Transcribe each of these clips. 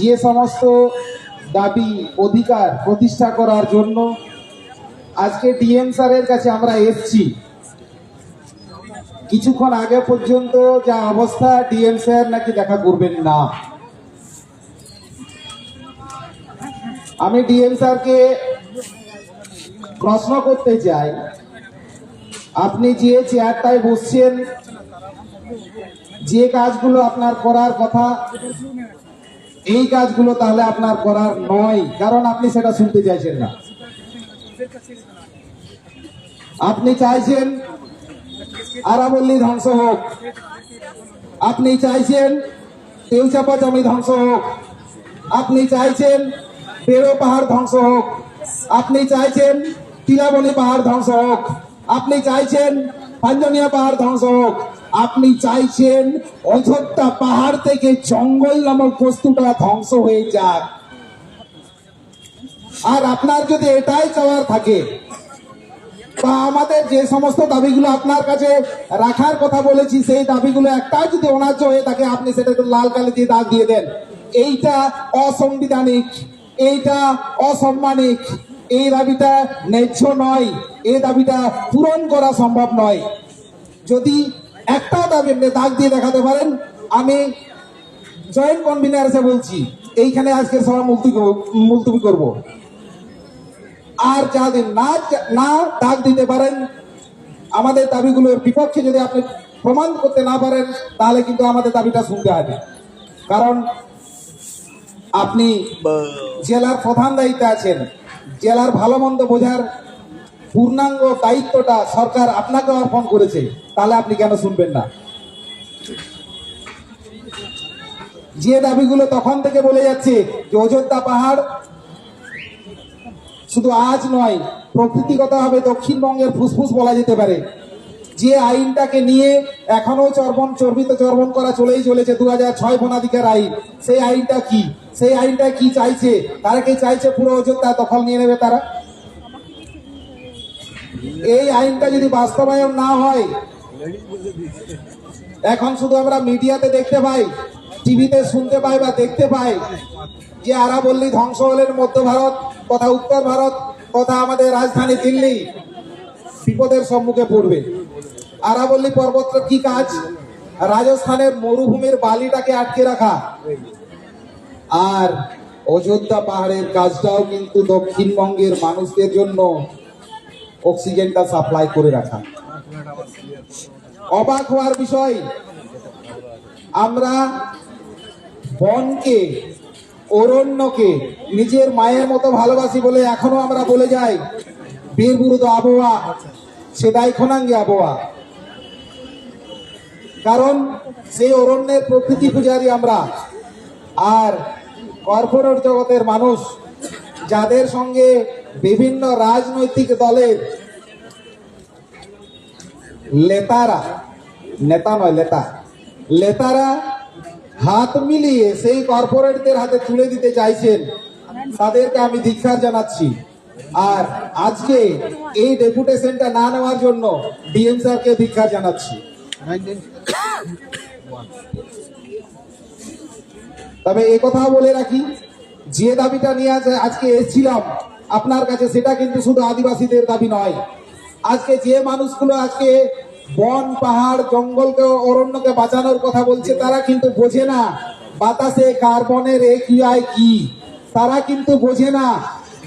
যে সমস্ত দাবি, অধিকার প্রতিষ্ঠা করার জন্য আজকে ডিএম স্যারের কাছে আমরা এসছি। কিছুক্ষণ আগে পর্যন্ত যা অবস্থা ডিএম স্যার নাকি দেখা করবেন না। আমি ডিএম স্যারকে প্রশ্ন করতে চাই, আপনি যে চেয়ারটায় বসছেন, যে কাজগুলো আপনার করার কথা এই কাজগুলো তাহলে আপনার করার নয়, কারণ আপনি সেটা শুনতে চাইছেন না। আপনি চাইছেন আরাবল্লী ধ্বংস হোক। আপনি চাইছেন তেউচাপা জমি ধ্বংস হোক। আপনি চাইছেন পেড়ো পাহাড় ধ্বংস হোক। আপনি চাইছেন তিলাবনী পাহাড় ধ্বংস হোক। আপনি চাইছেন পাঞ্জনিয়া পাহাড় ধ্বংস হোক। আপনি চাইছেন অযোধ্যা পাহাড় থেকে জঙ্গল নামক বস্তুটা ধ্বংস হয়ে যাক। আর আপনার যদি এটাই চাওয়ার থাকে, বা আমাদের যে সমস্ত দাবিগুলো আপনার কাছে রাখার কথা বলেছি, সেই দাবিগুলো একটা যদি অনার্য হয়ে থাকে, আপনি সেটাকে লাল কালি দিয়ে দাগ দিয়ে দেন। এইটা অসাংবিধানিক, এইটা অসম্মানিক, এই দাবিটা ন্যায্য নয়, এই দাবিটা পূরণ করা সম্ভব নয়। যদি একটা দাবি আপনি দাগ দিয়ে দেখাতে পারেন। আমি জয়েন্ট কনভিনার বলছি এইখানে আজকের সভা মুলতবি মুলতবি করব। আর যাদের না না ডাক দিতে পারেন আমাদের দাবিগুলোর বিপক্ষে যদি আপনি প্রমাণ করতে না পারেন তাহলে কিন্তু আমাদের দাবিটা শুনতে হবে। কারণ আপনি জেলার প্রধান দায়িত্বে আছেন জেলার ভালো মন্দ বোঝার পূর্ণাঙ্গ দায়িত্বটা সরকার আপনাকে অর্পণ করেছে, তাহলে আপনি কেন শুনবেন না? যে দাবিগুলো তখন থেকে বলে যাচ্ছে যে অযোধ্যা পাহাড় শুধু আজ নয় প্রকৃতিগতভাবে দক্ষিণবঙ্গের ফুসফুস বলা যেতে পারে। যে আইনটাকে নিয়ে এখনও চর্বণ, চর্বিত চর্বণ করা চলেই চলেছে দু হাজার ছয় বনাধিকার আইন, সেই আইনটা কি? সেই আইনটা কি চাইছে? তারা কি চাইছে পুরো অযোধ্যা দখল নিয়ে নেবে তারা? এই আইনটা যদি বাস্তবায়ন না হয়, এখন শুধু আমরা মিডিয়াতে দেখতে পাই, টিভিতে শুনতে পাই বা দেখতে পাই যে আরাবল্লী ধ্বংস হলেন মধ্য ভারত তথা উত্তর ভারত তথা আমাদের রাজধানী দিল্লি, বিপদের সম্মুখে পড়বে। আরাবল্লী পর্বতের কি কাজ? রাজস্থানের মরুভূমির বালিটাকে আটকে রাখা। আর অযোধ্যা পাহাড়ের কাজটাও কিন্তু দক্ষিণবঙ্গের মানুষদের জন্য অক্সিজেনটা সাপ্লাই করে রাখা। অবাক হওয়ার বিষয়, আমরা বনকে, অরণ্যকে নিজের মায়ের মতো ভালোবাসি বলে এখনও আমরা বলে যাই, বীর বুরুদ আবহাওয়া, সেদাই খনাঙ্গে আবহাওয়া। কারণ সেই অরণ্যের প্রকৃতি পূজারি আমরা, আর কর্পোরেট জগতের মানুষ যাদের সঙ্গে বিভিন্ন রাজনৈতিক দলের লেতারা নেতা নয় লেতা লেতারা হাত মিলিয়ে সেই কর্পোরেটদের হাতে তুলে দিতে চাইছেন, তাদেরকে আমি ধিক্ষার জানাচ্ছি। আর আজকে এই ডেপুটেশনটা না নেওয়ার জন্য ডিএম স্যারকে ধিক্ষার জানাচ্ছি। তবে এ কথা বলে রাখি, যে দাবিটা নিয়ে আজ আজকে এসেছিলাম আপনার কাছে সেটা কিন্তু শুধু আদিবাসীদের দাবি নয়। আজকে যে মানুষগুলো আজকে বন, পাহাড়, জঙ্গলকে, অরণ্যকে বাঁচানোর কথা বলছে, তারা কিন্তু বোঝে না বাতাসে কার্বনের একিউআই কি। তারা কিন্তু বোঝে না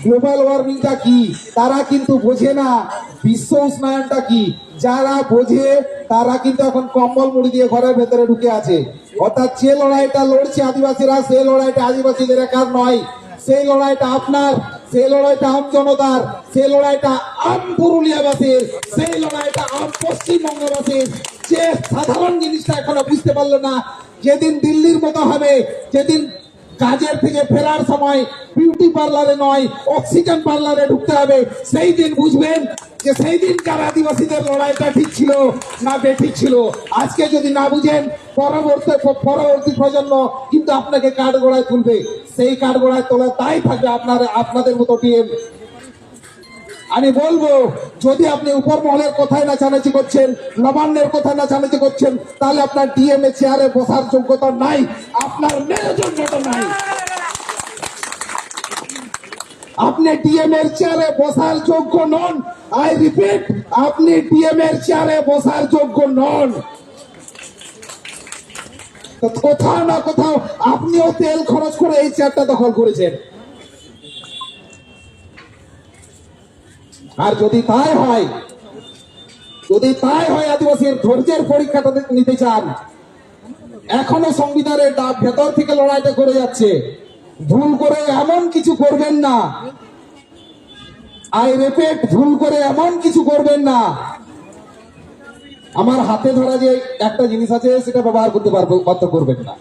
গ্লোবাল ওয়ার্মিংটা কি। তারা কিন্তু বোঝে না বিশ্ব উষ্ণায়নটা কি। যারা বোঝে, তারা কিন্তু এখন কম্বল মুড়ি দিয়ে ঘরের ভেতরে ঢুকে আছে। অর্থাৎ যে লড়াইটা লড়ছে আদিবাসীরা, সেই লড়াইটা আদিবাসীদের একার নয়। সেই লড়াইটা আপনার সেই লড়াইটা আম জনতার, সেই লড়াইটা আম পুরুলিয়াবাসীর, সেই লড়াইটা আম পশ্চিমবঙ্গবাসীর। যে সাধারণ জিনিসটা এখনও বুঝতে পারল না, যেদিন দিল্লির মতো হবে, যেদিন কাজের থেকে ফেরার সময় বিউটি পার্লারে নয় অক্সিজেন পার্লারে ঢুকতে হবে। সেই দিন বুঝবেন যে সেই দিন কার আদিবাসীদের লড়াইটা ঠিক ছিল না বেঠিক ছিল। আজকে যদি না বুঝেন, পরবর্তী পরবর্তী প্রজন্ম কিন্তু আপনাকে কাঠ গোড়ায় তুলবে। সেই কাঠ গোড়ায় তোলা তাই থাকবে আপনার, আপনাদের মতো টিএম। আমি বলব, যদি আপনি উপর মহলের কোথায় নাচানাচি করছেন, নবান্নের কোথায় নাচানাচি করছেন, তাহলে আপনার ডিএমএ চেয়ারে বসার যোগ্যতা নাই, আপনার মেরুদণ্ডটা নাই। আপনি ডিএম এর চেয়ারে বসার যোগ্য নন আই রিপিট আপনি ডিএম এর চেয়ারে বসার যোগ্য নন। কোথাও না কোথাও আপনিও তেল খরচ করে এই চেয়ারটা দখল করেছেন। আর যদি তাই হয়, যদি তাই হয় আদিবাসীর ধৈর্যের পরীক্ষাটা নিতে চান। এখনও সংবিধানের ডাব ভেতর থেকে লড়াইটা করে যাচ্ছে। ভুল করে এমন কিছু করবেন না। আই রিপিট, ভুল করে এমন কিছু করবেন না। আমার হাতে ধরা যে একটা জিনিস আছে, সেটা ব্যবহার করতে পারব বাধ্য করবেন না।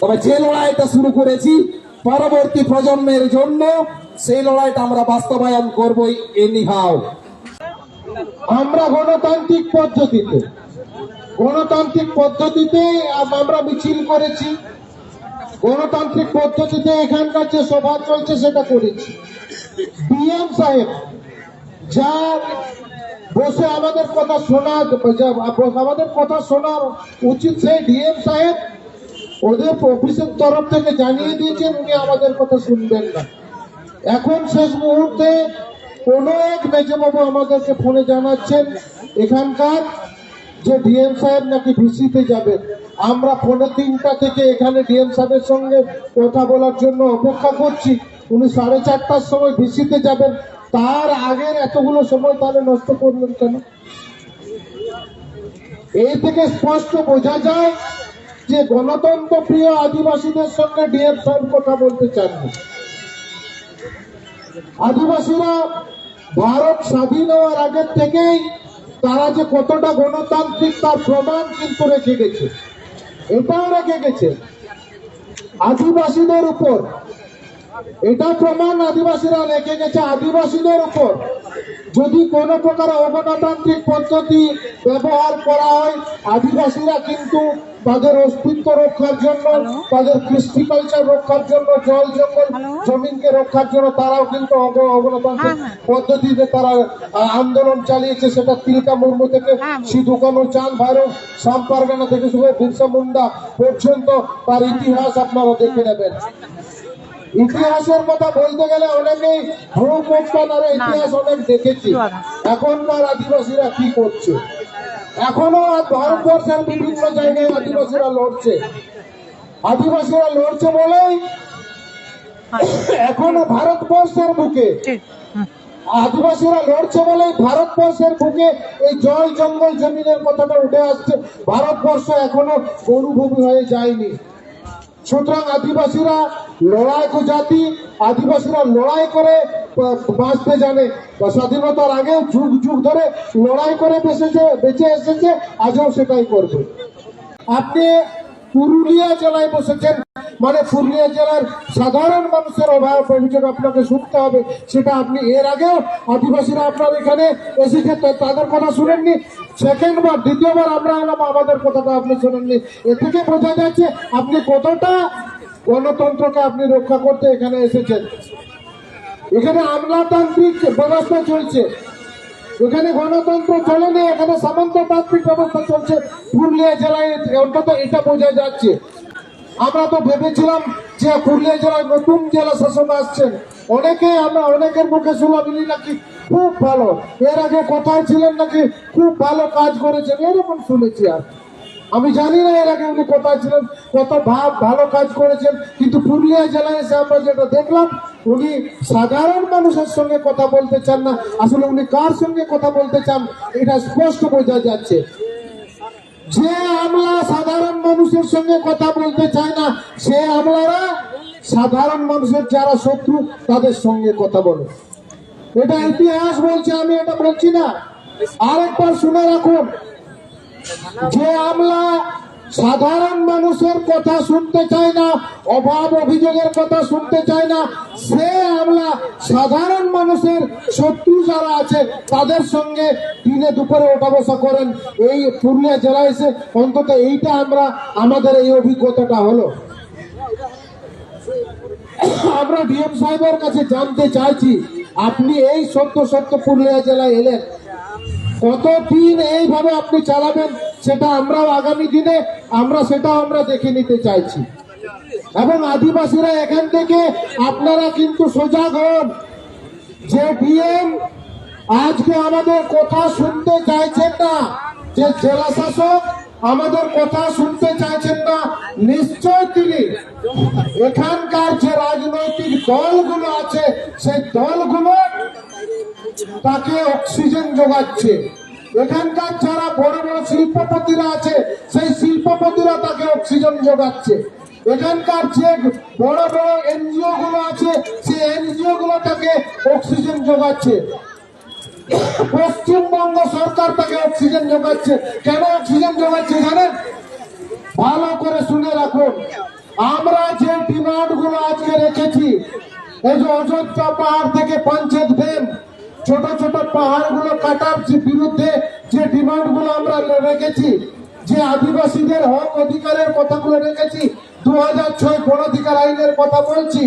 তবে যে লড়াইটা শুরু করেছি পরবর্তী প্রজন্মের জন্য, সেই লড়াইটা আমরা বাস্তবায়ন করবই এনিহাও আমরা গণতান্ত্রিক পদ্ধতিতে গণতান্ত্রিক পদ্ধতিতে আম- আমরা মিছিল করেছি। গণতান্ত্রিক পদ্ধতিতে এখানকার যে সভা চলছে, সেটা করেছি। ডিএম সাহেব, যা বসে আমাদের কথা শোনা আমাদের কথা শোনা উচিত সেই ডিএম সাহেব ওদের অফিসের তরফ থেকে জানিয়ে দিয়েছেন, উনি আমাদের কথা শুনবেন না। এখন শেষ মুহূর্তে কোনো এক মেজবাবু আমাদেরকে ফোনে জানাচ্ছেন, এখানকার যে ডিএম সাহেব নাকি ভিসিতে যাবেন আমরা ফোনে তিনটা থেকে এখানে ডিএম সাহেবের সঙ্গে কথা বলার জন্য অপেক্ষা করছি। উনি সাড়ে চারটার সময় ভিসিতে যাবেন, তার আগের এতগুলো সময় তাহলে নষ্ট করলেন কেন? এই থেকে স্পষ্ট বোঝা যায় যে গণতন্ত্র প্রিয় আদিবাসীদের সঙ্গে ডিএম সাহেব কথা বলতে চাননি আদিবাসীরা ভারত স্বাধীন হওয়ার আগের থেকেই তারা যে কতটা গণতান্ত্রিক তার প্রমাণ কিন্তু রেখে গেছে। এটাও রেখে গেছে। আদিবাসীদের উপর এটা প্রমাণ আদিবাসীরা রেখে গেছে। আদিবাসীদের উপর যদি কোনো প্রকার অগণতান্ত্রিক পদ্ধতি ব্যবহার করা হয়, আদিবাসীরা কিন্তু তাদের অস্তিত্ব রক্ষার জন্য তাদের কৃষ্টি কালচার রক্ষার জন্য জল জঙ্গল জমিনকে রক্ষার জন্য তারাও কিন্তু অগ- অগণতান্ত্রিক পদ্ধতিতে তারা আন্দোলন চালিয়েছে। সেটা তিলকা মুর্মু থেকে সিধু কানু চাঁদ ভৈরব সাম পারগানা থেকে শুরু বিরসা মুন্ডা পর্যন্ত তার ইতিহাস আপনারা দেখে নেবেন। ইতিহাসের কথা বলতে গেলে অনেকেই ভূকম্পনের ইতিহাস অনেক দেখেছি। এখনকার আদিবাসীরা কি করছে? এখনও ভারতবর্ষের বিভিন্ন জায়গায় আদিবাসীরা লড়ছে। আদিবাসীরা লড়ছে বলেই এখনও ভারতবর্ষের বুকে আদিবাসীরা লড়ছে বলেই ভারতবর্ষের বুকে এই জল জঙ্গল জমিনের কথাটা উঠে আসছে। ভারতবর্ষ এখনও মরুভূমি হয়ে যায়নি। সুতরাং আদিবাসীরা লড়াইকু জাতি আদিবাসীরা লড়াই করে বাঁচতে জানে। বা স্বাধীনতার আগেও যুগ যুগ ধরে লড়াই করে বেঁচেছে, বেঁচে এসেছে, আজও সেটাই করবে। আপনি পুরুলিয়া জেলায় বসেছেন মানে পুরুলিয়া জেলার সাধারণ মানুষের অভাব, অভিযোগ আপনাকে শুনতে হবে, সেটা আপনি এর আগেও আদিবাসীরা আপনার এখানে এসেছে তাদের কথা শুনেননি। সেকেন্ড বার দ্বিতীয়বার আমরা এলাম, আমাদের কথাটা আপনি শুনেননি। এ থেকে বোঝা যাচ্ছে, আপনি কতটা গণতন্ত্রকে আপনি রক্ষা করতে এখানে এসেছেন। এখানে আমলাতান্ত্রিক ব্যবস্থা চলছে। এখানে গণতন্ত্র চলে না, এখানে সামন্ততান্ত্রিক ব্যবস্থা চলছে। পুরুলিয়া জেলায় অন্তত এটা বোঝা যাচ্ছে। আমরা তো ভেবেছিলাম যে পুরুলিয়া জেলায় নতুন জেলা শাসন আসছেন অনেকে আমরা অনেকের মুখে শুনলাম নাকি খুব ভালো। এর আগে কোথায় ছিলেন নাকি খুব ভালো কাজ করেছেন, এরকম শুনেছি আর। আমি জানি না এর আগে উনি কোথায় ছিলেন, কত ভাব ভালো কাজ করেছেন, কিন্তু পুরুলিয়া জেলায় এসে আমরা যেটা দেখলাম উনি সাধারণ মানুষের সঙ্গে কথা বলতে চান না। আসলে উনি কার সঙ্গে কথা বলতে চান, এটা স্পষ্ট বোঝা যাচ্ছে। যে আমলা সাধারণ মানুষের সঙ্গে কথা বলতে চায় না, সে আমলারা সাধারণ মানুষের যারা শত্রু, তাদের সঙ্গে কথা বলে। এটা ইতিহাস বলছে, আমি এটা বলছি না। আরেকবার শুনে রাখুন, যে আমলা সাধারণ মানুষের কথা শুনতে চায় না, অভাব অভিযোগের কথা শুনতে চায় না। সে আমলা সাধারণ মানুষের শত্রু যারা আছে, তাদের সঙ্গে দিনে দুপুরে ওঠা বসা করেন। এই পুরুলিয়া জেলায় এসে অন্তত এইটা আমরা, আমাদের এই অভিজ্ঞতাটা হলো। আমরা ডিএম সাহেবের কাছে জানতে চাইছি, আপনি এই সত্য সত্য পুরুলিয়া জেলায় এলেন। কতদিন এইভাবে আপনি চালাবেন? সেটা আমরাও আগামী দিনে, আমরা সেটা আমরা দেখে নিতে চাইছি। এবং আদিবাসীরা এখান থেকে আপনারা কিন্তু সজাগ হন। যে ডিএম আজকে আমাদের কথা শুনতে চাইছেন না, যে জেলা শাসক আমাদের কথা শুনতে চাইছেন না, নিশ্চয় তিনি। এখানকার যে রাজনৈতিক দলগুলো আছে, সেই দলগুলো তাকে অক্সিজেন যোগাচ্ছে। এখানকার যারা বড় বড় শিল্পপতিরা আছে, সেই শিল্পপতিরা তাকে অক্সিজেন যোগাচ্ছে। এখানকার যে বড় বড় এনজিও গুলো আছে, সেই এনজিও গুলো তাকে অক্সিজেন যোগাচ্ছে। পশ্চিমবঙ্গ সরকার তাকে অক্সিজেন যোগাচ্ছে। কেন অক্সিজেন যোগাচ্ছে জানেন ভালো করে শুনে রাখুন। আমরা যে ডিমান্ডগুলো আজকে রেখেছি, এই যে অযোধ্যা পাহাড় থেকে পঞ্চায়েত ড্যাম ছোট ছোট পাহাড়গুলো কাটার বিরুদ্ধে যে ডিমান্ডগুলো আমরা রেখেছি, যে আদিবাসীদের হক অধিকারের কথাগুলো রেখেছি দু হাজার ছয় গণধিকার আইনের কথা বলছি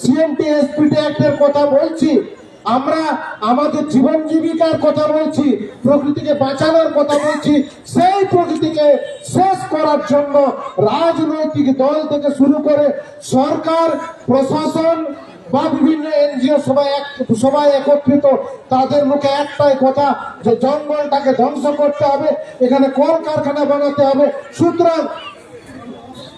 সিএমটি এসপিটি অ্যাক্টের কথা বলছি, আমরা আমাদের জীবন জীবিকার কথা বলছি, প্রকৃতিকে বাঁচানোর কথা বলছি, সেই প্রকৃতিকে শেষ করার জন্য রাজনৈতিক দল থেকে শুরু করে সরকার, প্রশাসন বা বিভিন্ন এনজিও সবাই এক সবাই একত্রিত তাদের মুখে একটাই কথা যে জঙ্গলটাকে ধ্বংস করতে হবে এখানে কলকারখানা বানাতে হবে। সুতরাং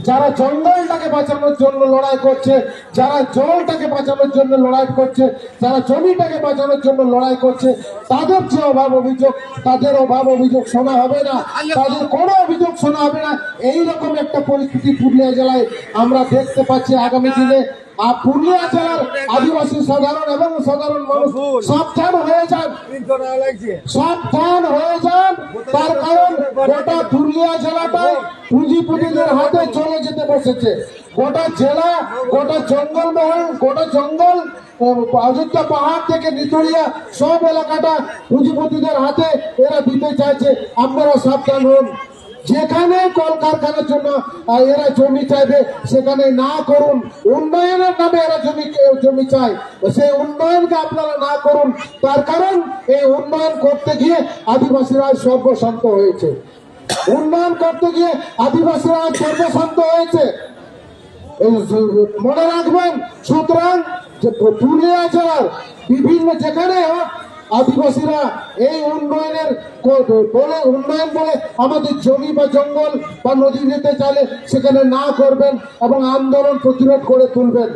যারা জঙ্গলটাকে বাঁচানোর জন্য লড়াই করছে যারা জলটাকে বাঁচানোর জন্য লড়াই করছে যারা জমিটাকে বাঁচানোর জন্য লড়াই করছে তাদের যে অভাব অভিযোগ তাদের অভাব অভিযোগ শোনা হবে না। তাদের কোনো অভিযোগ শোনা হবে না। এইরকম একটা পরিস্থিতি পুরুলিয়া জেলায় আমরা দেখতে পাচ্ছি আগামী দিনে। আর পুরুলিয়া জেলার আদিবাসী সাধারণ এবং সাধারণ মানুষ সাবধান হয়ে যান। সাবধান হয়ে যান। তার কারণ গোটা পুরুলিয়া জেলাটাই পুঁজিপুটিদের হাতে চলে যেতে বসেছে। গোটা জেলা গোটা জঙ্গলমহল গোটা জঙ্গল অযোধ্যা পাহাড় থেকে নিতুড়িয়া সব এলাকাটা পুঁজিপতিদের হাতে। এরা দিতে চাইছে। আপনারা সাবধান হন। যেখানে কলকারখানার জন্য এরা জমি চাইবে, সেখানে না করুন। উন্নয়নের নামে এরা জমি জমি চায়। সেই উন্নয়নকে আপনারা না করুন। তার কারণ এই উন্নয়ন করতে গিয়ে আদিবাসীরা সর্বশান্ত হয়েছে। উন্নয়ন করতে গিয়ে আদিবাসীরা সর্বশান্ত হয়েছে। মনে রাখবেন, সুতরাং পুরুলিয়া জেলার বিভিন্ন যেখানে হোক আদিবাসীরা এই উন্নয়নের বলে উন্নয়ন বলে আমাদের জমি বা জঙ্গল বা নদী নিতে চাইলে সেখানে না করবেন এবং আন্দোলন প্রতিরোধ করে তুলবেন।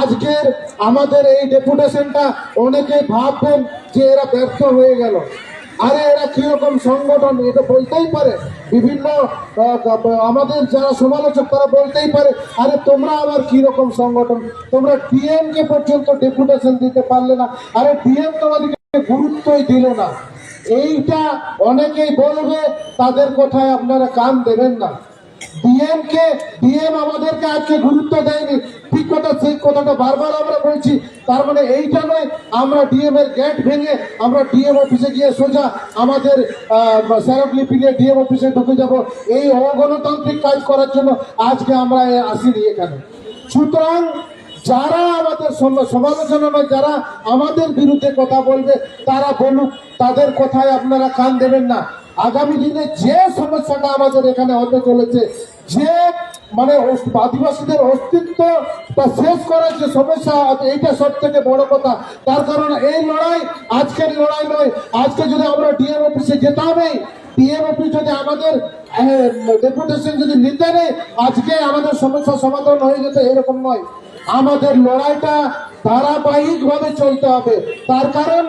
আজকের আমাদের এই ডেপুটেশনটা অনেকে ভাববেন যে এরা ব্যর্থ হয়ে গেল। আরে এরা কীরকম সংগঠন এটা বলতেই পারে। বিভিন্ন আমাদের যারা সমালোচক তারা বলতেই পারে, আরে তোমরা আবার কি রকম সংগঠন? তোমরা ডিএম কে পর্যন্ত ডেপুটেশন দিতে পারলে না। আরে ডিএম তোমাদেরকে গুরুত্বই দিল না। এইটা অনেকেই বলবে, তাদের কথায় আপনারা কান দেবেন না। ডিএম কে ডিএম আমাদেরকে আজকে গুরুত্ব দেয়নি। ঠিক কথা, সেই কথাটা বারবার আমরা বলছি। তার মানে এইটা নয়, আমরা ডিএম এর গেট ভেঙে আমরা ডিএম অফিসে গিয়ে সোজা আমাদের স্যারোগ্লিপি নিয়ে ডিএম অফিসে ঢুকে যাব। এই অগণতান্ত্রিক কাজ করার জন্য আজকে আমরা আসিনি এখানে। সুতরাং যারা আমাদের সমালোচনা যারা আমাদের বিরুদ্ধে কথা বলবে, তারা বলুক, তাদের কথায় আপনারা কান দেবেন না। আগামী দিনে যে সমস্যাটা আমাদের এখানে হতে চলেছে, যে মানে আদিবাসীদের অস্তিত্বটা শেষ করার যে সমস্যা, এইটা সব থেকে বড় কথা। তার কারণ এই লড়াই আজকের লড়াই নয়। আজকে যদি আমরা ডিএম অফিসে যেতে হবে ডিএম অফিস যদি আমাদের ডেপুটেশন যদি নিতে নেই আজকে আমাদের সমস্যা সমাধান হয়ে যেত এরকম নয়। আমাদের লড়াইটা ধারাবাহিক ভাবে চলতে হবে। তার কারণ,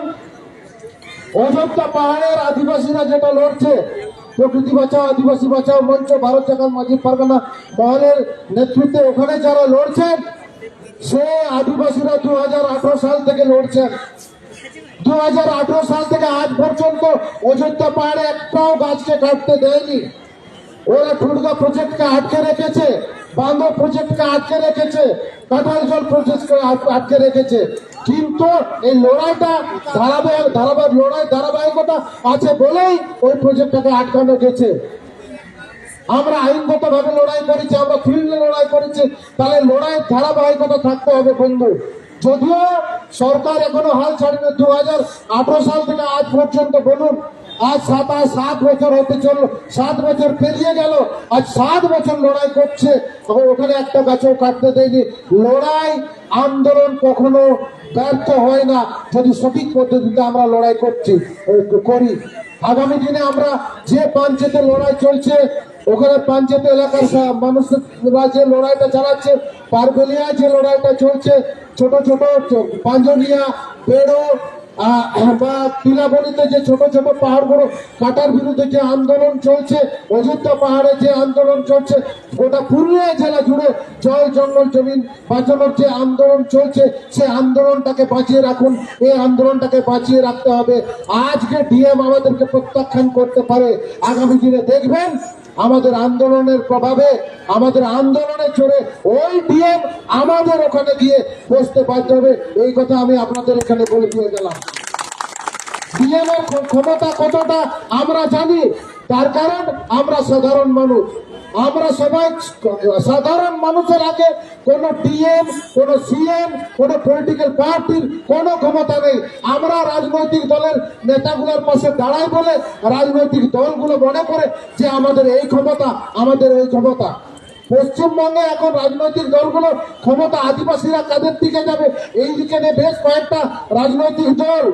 অযোধ্যা পাহাড়ের আদিবাসীরা যেটা লড়ছে, প্রকৃতি বাঁচাও, আদিবাসী বাঁচাও, মঞ্চ, ভারত জাগান মাঝি পারগানা মহলের নেতৃত্বে ওখানে যারা লড়ছেন, সে আদিবাসীরা দু হাজার আঠারো সাল থেকে লড়ছেন। দু হাজার আঠারো সাল থেকে আজ পর্যন্ত অযোধ্যা পাহাড়ে একটাও গাছকে কাটতে দেয়নি। ওরা টুডগা প্রজেক্টকে আটকে রেখেছে বান্ধব প্রজেক্টকে আটকে রেখেছে, কাঁঠাল জল প্রজেক্টকে আট- আটকে রেখেছে। কিন্তু এই লড়াইটা ধারাবাহিক ধারাবাহিক লড়াই, ধারাবাহিকতা আছে বলেই ওই প্রজেক্টটাকে আটকানো গেছে আমরা আইনগত ভাবে লড়াই করেছি, আমরা ফিল্ডে লড়াই করেছি, তাহলে লড়াইয়ের ধারাবাহিকতা থাকতে হবে বন্ধু। যদিও সরকার এখনও হাল ছাড়েনি দু হাজার আঠারো সাল থেকে আজ পর্যন্ত বলুন আজ সাত সাত বছর হতে চলল সাত বছর পেরিয়ে গেল, আজ সাত বছর লড়াই করছে, তখন ওখানে একটা গাছও কাটতে দেয়নি। লড়াই, আন্দোলন কখনো ব্যর্থ হয় না, যদি সঠিক পদ্ধতিতে আমরা লড়াই করছি করি। আগামী দিনে আমরা যে পাঞ্চেতে লড়াই চলছে, ওখানে পাঞ্চেতে এলাকার মানুষরা যে লড়াইটা চালাচ্ছে পারবেলিয়ায় যে লড়াইটা চলছে, ছোট ছোট পাঞ্জনিয়া, পেড়ো বা টিলাবলিতে যে ছোট ছোট পাহাড়গুলো কাটার বিরুদ্ধে যে আন্দোলন চলছে অযোধ্যা পাহাড়ে যে আন্দোলন চলছে, গোটা পুরুলিয়া জেলা জুড়ে জল, জঙ্গল, জমিন বাঁচানোর যে আন্দোলন চলছে সেই আন্দোলনটাকে বাঁচিয়ে রাখুন। এই আন্দোলনটাকে বাঁচিয়ে রাখতে হবে। আজকে ডিএম আমাদেরকে প্রত্যাখ্যান করতে পারে। আগামী দিনে দেখবেন আমাদের আন্দোলনের প্রভাবে, আমাদের আন্দোলনে চড়ে ওই ডিএম আমাদের ওখানে গিয়ে বসতে বাধ্য হবে। এই কথা আমি আপনাদের এখানে বলে দিয়ে গেলাম। ডিএম এর ক্ষমতা কতটা আমরা জানি, তার কারণ আমরা সাধারণ মানুষ। আমরা সবাই সাধারণ মানুষের আগে কোন ডিএম কোন সিএম, কোন পলিটিক্যাল পার্টির কোন ক্ষমতা নেই। আমরা রাজনৈতিক দলের নেতাগুলোর পাশে দাঁড়াই বলে রাজনৈতিক দলগুলো মনে করে যে আমাদের এই ক্ষমতা, আমাদের এই ক্ষমতা। পশ্চিমবঙ্গে এখন রাজনৈতিক দলগুলো ক্ষমতা আদিবাসীরা কাদের দিকে যাবে? এই দিকে বেশ কয়েকটা রাজনৈতিক দল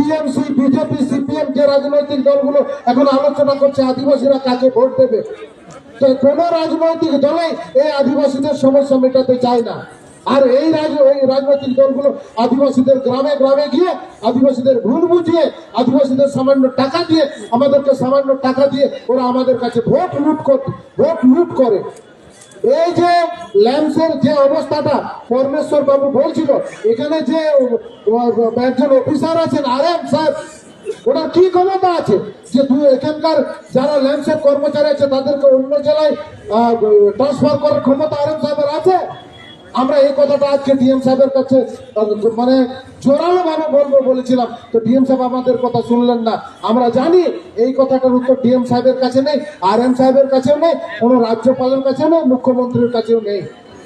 টিএমসি বিজেপি, সিপিএম যে রাজনৈতিক দলগুলো এখন আলোচনা করছে, আদিবাসীরা কাকে ভোট দেবে? তো কোন রাজনৈতিক দলে এই আদিবাসীদের সমস্যা মেটাতে চায় না। আর এই রাজ, এই রাজনৈতিক দলগুলো আদিবাসীদের গ্রামে গ্রামে গিয়ে আদিবাসীদের ভুল বুঝিয়ে, আদিবাসীদের সামান্য টাকা দিয়ে, আমাদেরকে সামান্য টাকা দিয়ে ওরা আমাদের কাছে ভোট লুট ভোট লুট করে। এই যে ল্যাম্পসের যে অবস্থাটা, পরমেশ্বর বাবু বলছিল, এখানে যে একজন অফিসার আছেন আর এম স্যার, ওনার কি ক্ষমতা আছে? যে দু, এখানকার যারা ল্যাম্পসের কর্মচারী আছে, তাদেরকে অন্য জেলায় ট্রান্সফার করার ক্ষমতা আর এম সাহেবের আছে? আমরা এই কথাটা আজকে ডিএম সাহেবের কাছে মানে জোরালো ভাবে বলব বলেছিলাম। তো ডিএম সাহেব আমাদের কথা শুনলেন না। আমরা জানি এই কথাটার উত্তর ডিএম সাহেবের কাছে নেই আর এম সাহেবের কাছেও নেই, কোনো রাজ্যপালের কাছেও নেই, মুখ্যমন্ত্রীর কাছেও নেই।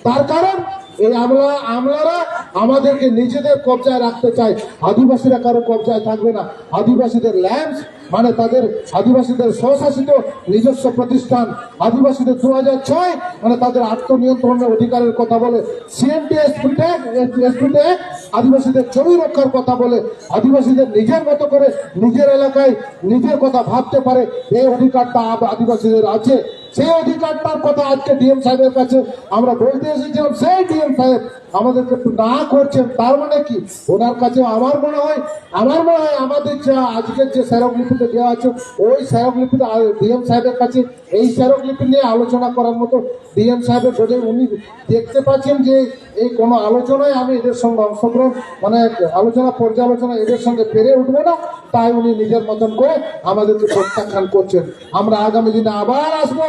তার কারণ এই আমরা আমলারা আমাদেরকে নিজেদের কবজায় রাখতে চায়। আদিবাসীরা কারও কবজায় থাকবে না। আদিবাসীদের ল্যান্ড মানে তাদের আদিবাসীদের স্বশাসিত নিজস্ব প্রতিষ্ঠান। আদিবাসীদের দু হাজার ছয় মানে তাদের আত্মনিয়ন্ত্রণের অধিকারের কথা বলে। সিএমটি আদিবাসীদের জমি রক্ষার কথা বলে। আদিবাসীদের নিজের মতো করে নিজের এলাকায় নিজের কথা ভাবতে পারে। এই অধিকারটা আদিবাসীদের আছে। সেই অধিকারটার কথা আজকে ডিএম সাহেবের কাছে আমরা বলতে এসেছিলাম, সেই ডিএম সাহেব আমাদেরকে না করছেন, তার মানে কি? ওনার কাছে আমার মনে হয়, আমার মনে হয় আমাদের যা আজকের যে স্মারকলিপিতে দেওয়া আছে, ওই স্মারকলিপিতে ডিএম সাহেবের কাছে এই স্মারকলিপি নিয়ে আলোচনা করার মতো ডিএম সাহেবের যদি উনি দেখতে পাচ্ছেন যে এই কোনো আলোচনায় আমি এদের সঙ্গে অংশগ্রহণ মানে আলোচনা, পর্যালোচনা এদের সঙ্গে পেরে উঠবো না, তাই উনি নিজের মতন করে আমাদেরকে প্রত্যাখ্যান করছেন। আমরা আগামী দিনে আবার আসব,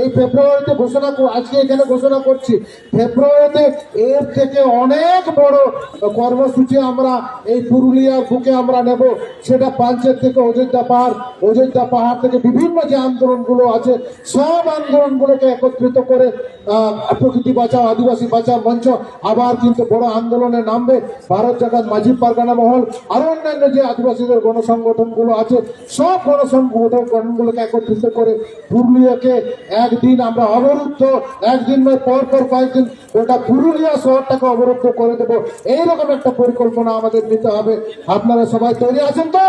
এই ফেব্রুয়ারিতে ঘোষণা আজকে এখানে ঘোষণা করছি, ফেব্রুয়ারিতে এর থেকে অনেক বড় কর্মসূচি আমরা এই পুরুলিয়ার বুকে আমরা নেব। সেটা পাঞ্চের থেকে অযোধ্যা পাহাড় অযোধ্যা পাহাড় থেকে বিভিন্ন যে আন্দোলনগুলো আছে, সব আন্দোলনগুলোকে একত্রিত করে প্রকৃতি বাঁচাও, আদিবাসী বাঁচাও মঞ্চ আবার কিন্তু বড় আন্দোলনে নামবে। ভারত জাগাত মাঝি পারগানা মহল আরও অন্যান্য যে আদিবাসীদের গণসংগঠনগুলো আছে, সব গণসংগঠনগুলোকে একত্রিত করে পুরুলিয়াকে একদিন আমরা অবরুদ্ধ, একদিন পর পর কয়েকদিন গোটা পুরুলিয়া শহরটাকে অবরুদ্ধ করে দেবো। এইরকম একটা পরিকল্পনা আমাদের নিতে হবে। আপনারা সবাই তৈরি আছেন তো?